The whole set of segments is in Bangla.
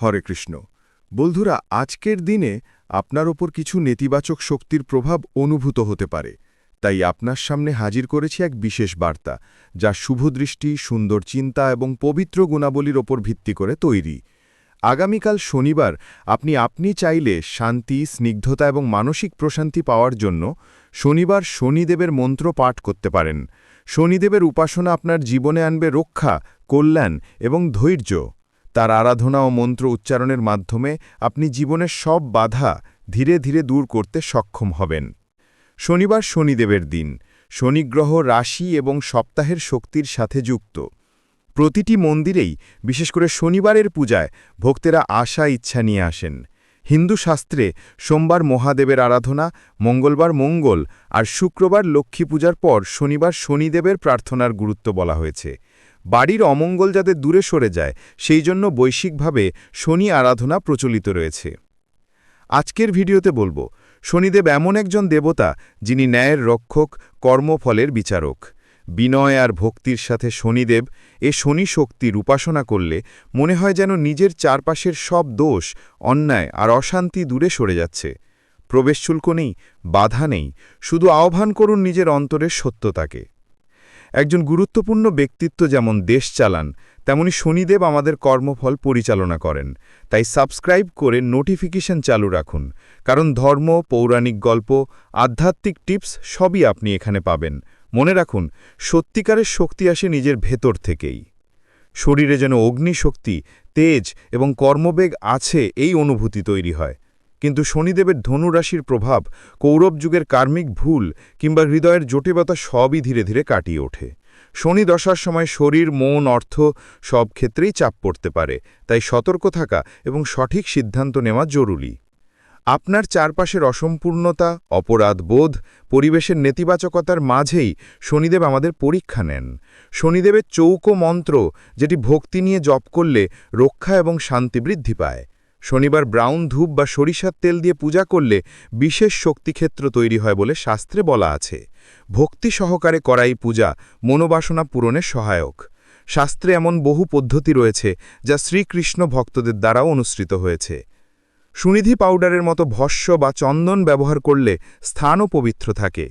হরে কৃষ্ণ। বন্ধুরা, আজকের দিনে আপনার ওপর কিছু নেতিবাচক শক্তির প্রভাব অনুভূত হতে পারে। তাই আপনার সামনে হাজির করেছি এক বিশেষ বার্তা, যা শুভদৃষ্টি সুন্দর চিন্তা এবং পবিত্র গুণাবলীর ওপর ভিত্তি করে তৈরি। আগামীকাল শনিবার আপনি আপনি চাইলে শান্তি, স্নিগ্ধতা এবং মানসিক প্রশান্তি পাওয়ার জন্য শনিবার শনিদেবের মন্ত্র পাঠ করতে পারেন। শনিদেবের উপাসনা আপনার জীবনে আনবে রক্ষা, কল্যাণ এবং ধৈর্য। তার আরাধনা ও মন্ত্র উচ্চারণের মাধ্যমে আপনি জীবনের সব বাধা ধীরে ধীরে দূর করতে সক্ষম হবেন। শনিবার শনিদেবের দিন। শনিগ্রহ রাশি এবং সপ্তাহের শক্তির সাথে যুক্ত। প্রতিটি মন্দিরেই, বিশেষ করে শনিবারের পূজায়, ভক্তেরা আশা, ইচ্ছা নিয়ে আসেন। হিন্দু শাস্ত্রে সোমবার মহাদেবের আরাধনা, মঙ্গলবার মঙ্গল আর শুক্রবার লক্ষ্মী পূজার পর শনিবার শনিদেবের প্রার্থনার গুরুত্ব বলা হয়েছে। বাড়ির অমঙ্গল যাতে দূরে সরে যায়, সেই জন্য বৈশ্বিকভাবে শনি আরাধনা প্রচলিত রয়েছে। আজকের ভিডিওতে বলব, শনিদেব এমন একজন দেবতা যিনি ন্যায়ের রক্ষক, কর্মফলের বিচারক। বিনয় আর ভক্তির সাথে শনিদেব এ শনি শক্তির উপাসনা করলে মনে হয় যেন নিজের চারপাশের সব দোষ, অন্যায় আর অশান্তি দূরে সরে যাচ্ছে। প্রবেশ শুল্ক নেই, বাধা নেই, শুধু আহ্বান করুন নিজের অন্তরের সত্যতাকে। একজন গুরুত্বপূর্ণ ব্যক্তিত্ব যেমন দেশ চালান, তেমনি শনিদেব আমাদের কর্মফল পরিচালনা করেন। তাই সাবস্ক্রাইব করে নোটিফিকেশন চালু রাখুন, কারণ ধর্ম, পৌরাণিক গল্প, আধ্যাত্মিক টিপস সবই আপনি এখানে পাবেন। মনে রাখুন, সত্যিকারের শক্তি আসে নিজের ভেতর থেকেই। শরীরে যেন অগ্নিশক্তি, তেজ এবং কর্মবেগ আছে, এই অনুভূতি তৈরি হয়। কিন্তু শনিদেবের ধনুরাশির প্রভাব কৌরব যুগের কার্মিক ভুল কিংবা হৃদয়ের জটিলতা সবই ধীরে ধীরে কাটিয়ে ওঠে। শনি দশার সময় শরীর, মন, অর্থ সব ক্ষেত্রেই চাপ পড়তে পারে, তাই সতর্ক থাকা এবং সঠিক সিদ্ধান্ত নেওয়া জরুরি। আপনার চারপাশের অসম্পূর্ণতা, অপরাধ বোধ, পরিবেশের নেতিবাচকতার মাঝেই শনিদেব আমাদের পরীক্ষা নেন। শনিদেবের চৌকো মন্ত্র, যেটি ভক্তি নিয়ে জপ করলে রক্ষা এবং শান্তি বৃদ্ধি পায়। শনিবার ব্রাউন ধূপ বা সরিষার তেল দিয়ে পূজা করলে বিশেষ শক্তিক্ষেত্র তৈরি হয় বলে শাস্ত্রে বলা আছে। ভক্তি সহকারে করাই পূজা, মনোবাসনা পূরণের সহায়ক। শাস্ত্রে এমন বহু পদ্ধতি রয়েছে যা শ্রীকৃষ্ণ ভক্তদের দ্বারাও অনুসৃত হয়েছে। সুনিধি পাউডারের মতো ভস্য বা চন্দন ব্যবহার করলে স্থানও পবিত্র থাকে।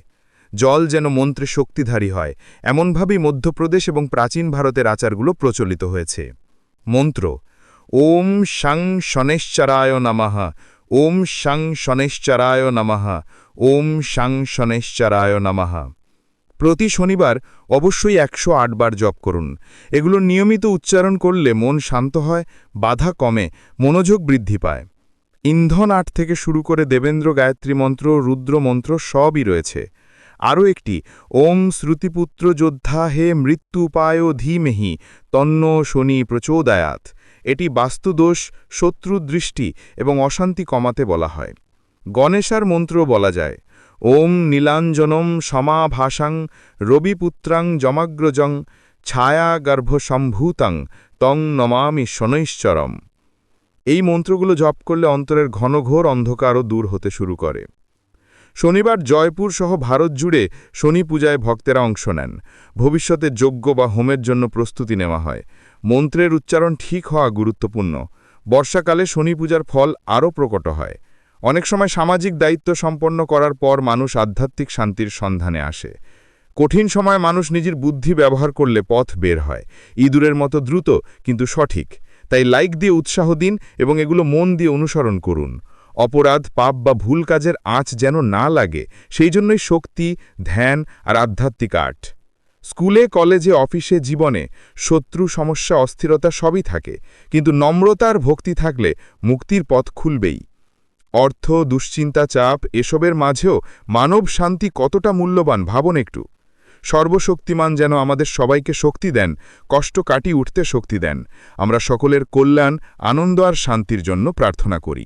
জল যেন মন্ত্রে শক্তিধারী হয়, এমনভাবেই মধ্যপ্রদেশ এবং প্রাচীন ভারতের আচারগুলো প্রচলিত হয়েছে। মন্ত্র ওম শং শনেশ্চরায় নমঃ। ওম শং শনেশ্চরায় নমঃ। ওম শং শনেশ্চরায় নমঃ। প্রতি শনিবার অবশ্যই একশো বার জপ করুন। এগুলো নিয়মিত উচ্চারণ করলে মন শান্ত হয়, বাধা কমে, মনোযোগ বৃদ্ধি পায়। ইন্ধন আট থেকে শুরু করে দেবেন্দ্র গায়ত্রী মন্ত্র, রুদ্র মন্ত্র সবই রয়েছে। আরও একটি, ওম শ্রুতিপুত্র যোদ্ধা হে মৃত্যু উপায় ধীমেহি, তন্ন শনি প্রচোদায়াত। এটি বাস্তুদোষ শত্রু দৃষ্টি এবং অশান্তি কমাতে বলা হয়। গণেশার মন্ত্র বলা যায়, ওম নীলাঞ্জনম সমাভাসাং রবিপুত্রাং জমাগ্রজং ছায়াগর্ভসম্ভূতাং তং নমামি শনৈশ্চরম। এই মন্ত্রগুলো জপ করলে অন্তরের ঘনঘোর অন্ধকারও দূর হতে শুরু করে। শনিবার জয়পুর সহ ভারত জুড়ে শনি পূজায় ভক্তেরা অংশ নেন। ভবিষ্যতে যজ্ঞ বা হোমের জন্য প্রস্তুতি নেওয়া হয়। মন্ত্রের উচ্চারণ ঠিক হওয়া গুরুত্বপূর্ণ। বর্ষাকালে শনি পূজার ফল আরও প্রকট হয়। অনেক সময় সামাজিক দায়িত্ব সম্পন্ন করার পর মানুষ আধ্যাত্মিক শান্তির সন্ধানে আসে। কঠিন সময় মানুষ নিজের বুদ্ধি ব্যবহার করলে পথ বের হয়। ইঁদুরের মতো দ্রুত, কিন্তু সঠিক। তাই লাইক দিয়ে উৎসাহ দিন এবং এগুলো মন দিয়ে অনুসরণ করুন। অপরাধ, পাপ বা ভুল কাজের আঁচ যেন না লাগে, সেই জন্যই শক্তি, ধ্যান আর আধ্যাত্মিক আর্ট। স্কুলে, কলেজে, অফিসে, জীবনে শত্রু, সমস্যা, অস্থিরতা সবই থাকে, কিন্তু নম্রতার ভক্তি থাকলে মুক্তির পথ খুলবেই। অর্থ, দুশ্চিন্তা, চাপ এসবের মাঝেও মানব শান্তি কতটা মূল্যবান, ভাবন একটু। সর্বশক্তিমান যেন আমাদের সবাইকে শক্তি দেন, কষ্ট কাটি উঠতে শক্তি দেন। আমরা সকলের কল্যাণ, আনন্দ আর শান্তির জন্য প্রার্থনা করি।